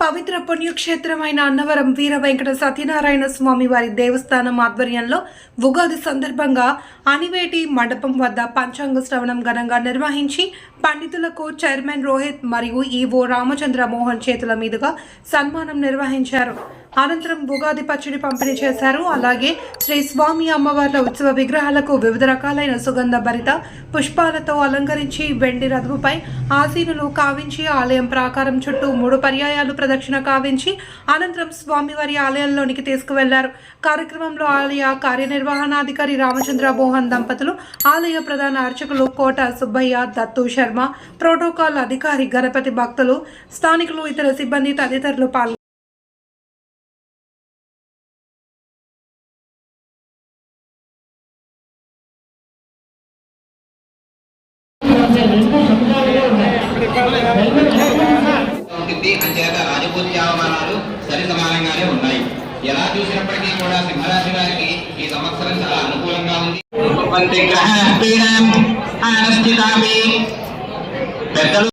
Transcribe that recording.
పవిత్ర పుణ్యక్షేత్రమైన అన్నవరం వీర వెంకట సత్యనారాయణ స్వామి వారి దేవస్థానం ఆధ్వర్యంలో ఉగాది సందర్భంగా అనివేటి మండపం వద్ద పంచాంగ శ్రవణం ఘనంగా నిర్వహించి పండితులకు చైర్మన్ రోహిత్ మరియు ఈవో రామచంద్ర మోహన్ చేతుల మీదుగా సన్మానం నిర్వహించారు. అనంతరం ఉగాది పచ్చడి పంపిణీ చేశారు. అలాగే శ్రీ స్వామి అమ్మవార్ల ఉత్సవ విగ్రహాలకు వివిధ రకాలైన సుగంధ భరిత పుష్పాలతో అలంకరించి వెండి రథముపై ఆసీనులు కావించి ఆలయం ప్రాకారం చుట్టూ మూడు పర్యాయాలు ప్రదక్షిణ కావించి అనంతరం స్వామివారి ఆలయంలోనికి తీసుకువెళ్ళారు. కార్యక్రమంలో ఆలయ కార్యనిర్వహణాధికారి రామచంద్ర మోహన్ దంపతులు ఆలయ ప్రధాన అర్చకులు కోట సుబ్బయ్య దత్తు శర్మ ప్రోటోకాల్ అధికారి గణపతి భక్తులు స్థానికులు ఇతర సిబ్బంది తదితరులు పాల్గొన్నారు ఉంటుంది. అంచేత రాజపూజ్య అవమానాలు సరి సమానంగానే ఉన్నాయి. ఎలా చూసినప్పటికీ కూడా సింహరాశి వారికి ఈ సంవత్సరం చాలా అనుకూలంగా ఉంది.